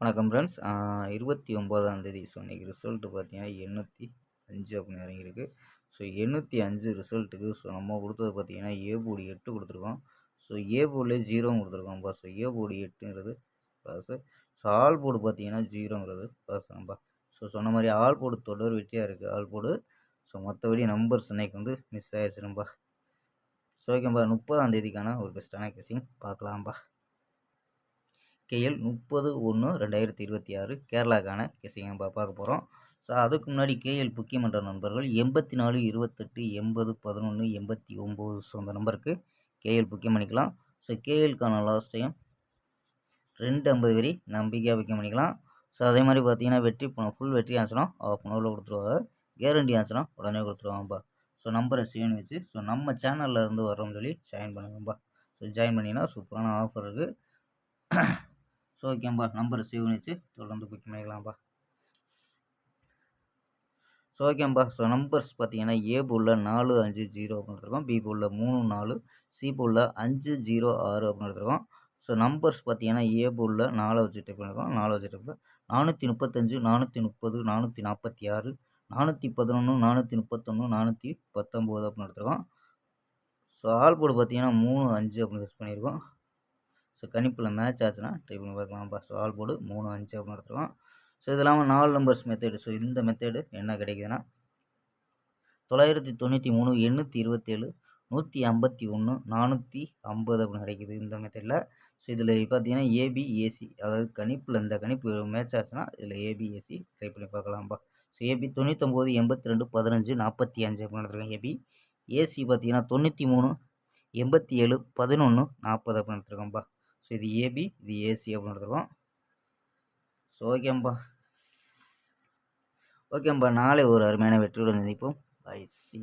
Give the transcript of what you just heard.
வணக்கம் ஃப்ரெண்ட்ஸ் இருபத்தி ஒம்போதாந்தேதி ஸோ இன்றைக்கி ரிசல்ட்டு பார்த்தீங்கன்னா எண்ணூற்றி அஞ்சு அப்படின்னு இறங்கியிருக்கு. ஸோ எண்ணூற்றி அஞ்சு ரிசல்ட்டுக்கு ஸோ நம்ம கொடுத்தது பார்த்தீங்கன்னா ஏ போடி எட்டு கொடுத்துருக்கோம். ஸோ ஏ போர்டில் ஜீரோவும் கொடுத்துருக்கோம்ப்பா ஸோ ஏ போடி எட்டுங்கிறது பாஸு ஸோ ஆல் போர்டு பார்த்தீங்கன்னா ஜீரோங்கிறது பாஸ் தான்ப்பா ஸோ சொன்ன மாதிரி ஆல் போர்டு தொடர் வெட்டியாக இருக்குது ஆல் போர்டு ஸோ மற்றபடி நம்பர்ஸ் இன்னைக்கு வந்து மிஸ் ஆகிடுச்சுனப்பா ஸோ ஓகேம்பா முப்பதாம் தேதிக்கான ஒரு பெஸ்ட்டான கெஸிங் பார்க்கலாம்ப்பா கேஎல் முப்பது ஒன்று ரெண்டாயிரத்தி இருபத்தி ஆறு கேரளாக்கான கெஸிங் நம்ம பார்க்க போகிறோம் ஸோ அதுக்கு முன்னாடி கேஎல் புக்கியமன்ற நண்பர்கள் எண்பத்தி நாலு இருபத்தெட்டு எண்பது பதினொன்று எண்பத்தி ஒம்பது ஸோ அந்த நம்பருக்கு கேஎல் புக்கியம் பண்ணிக்கலாம். ஸோ கேஎல்க்கான லாஸ்ட் டைம் ரெண்டு ஐம்பது வரி நம்பிக்கையாக புக்கியம் பண்ணிக்கலாம். ஸோ அதே மாதிரி பார்த்தீங்கன்னா வெற்றி பணம் ஃபுல் வெற்றி ஆச்சுன்னா ஆஃப் அன் ஹவரில் கொடுத்துருவாங்க கேரண்டி ஆச்சுன்னா உடனே கொடுத்துருவாங்கப்பா. ஸோ நம்பரை சேவ் வச்சு ஸோ நம்ம சேனலில் இருந்து வரோம்னு சொல்லி ஜாயின் பண்ணுங்கப்பா. ஸோ ஜாயின் பண்ணிங்கன்னா சூப்பரான ஆஃபர் இருக்குது ஸோ ஓகேம்பா நம்பர் சேவ் பண்ணிச்சு தொடர்ந்து புக் பண்ணிக்கலாம்ப்பா ஸோ ஓகேம்பா ஸோ நம்பர்ஸ் பார்த்தீங்கன்னா ஏ போலில் நாலு அஞ்சு ஜீரோ அப்படின்னு இருக்கோம். பி போலில் மூணு நாலு சி போலில் அஞ்சு ஜீரோ ஆறு அப்படின்னு இருக்கோம். ஸோ நம்பர்ஸ் பார்த்தீங்கன்னா ஏ போலில் நாலு வச்சு டைப் பண்ணியிருக்கோம் நாலு வச்சு டைப் நானூற்றி முப்பத்தஞ்சு நானூற்றி முப்பது நானூற்றி நாற்பத்தி ஆறு நானூற்றி பதினொன்று நானூற்றி முப்பத்தொன்று நானூற்றி பத்தொம்போது அப்படின்னு எடுத்துருக்கோம். ஸோ ஆல் போர்டு பார்த்தீங்கன்னா மூணு அஞ்சு அப்படின்னு யூஸ் பண்ணியிருக்கோம். ஸோ கணிப்பில் மேட்ச் ஆச்சுன்னா ட்ரை பண்ணி பார்க்கலாம்ப்பா ஸோ ஆல் போர்டு மூணு அஞ்சு அப்படின்னு எடுத்துருக்கோம் ஸோ இது இல்லாமல் நாலு நம்பர்ஸ் மெத்தேடு ஸோ இந்த மெத்தேடு என்ன கிடைக்குதுன்னா தொள்ளாயிரத்தி தொண்ணூற்றி மூணு எண்ணூற்றி இருபத்தேழு நூற்றி ஐம்பத்தி ஒன்று நானூற்றி ஐம்பது அப்படின்னு கிடைக்குது இந்த மெத்தடில் ஸோ இதில் பார்த்தீங்கன்னா ஏபி ஏசி அதாவது கணிப்பில் இந்த கணிப்பு மேட்ச் ஆச்சுன்னா இதில் ஏபிஏசி ட்ரை பண்ணி பார்க்கலாம்ப்பா ஸோ ஏபி தொண்ணூற்றொம்பது எண்பத்தி ரெண்டு பதினஞ்சு நாற்பத்தி அஞ்சு அப்படின்னு எடுத்துருக்கேன் ஏபி ஏசி பார்த்தீங்கன்னா தொண்ணூற்றி மூணு எண்பத்தி ஏழு பதினொன்று நாற்பது அப்படின்னு எடுத்துருக்கோம்ப்பா ஸோ இது ஏபி இது ஏசி அப்படின்னு எடுத்துருக்கோம் ஸோ ஓகேம்பா ஓகேம்பா நாளை ஒரு அருமையான வெற்றியுடன் நினைப்போம் பை சி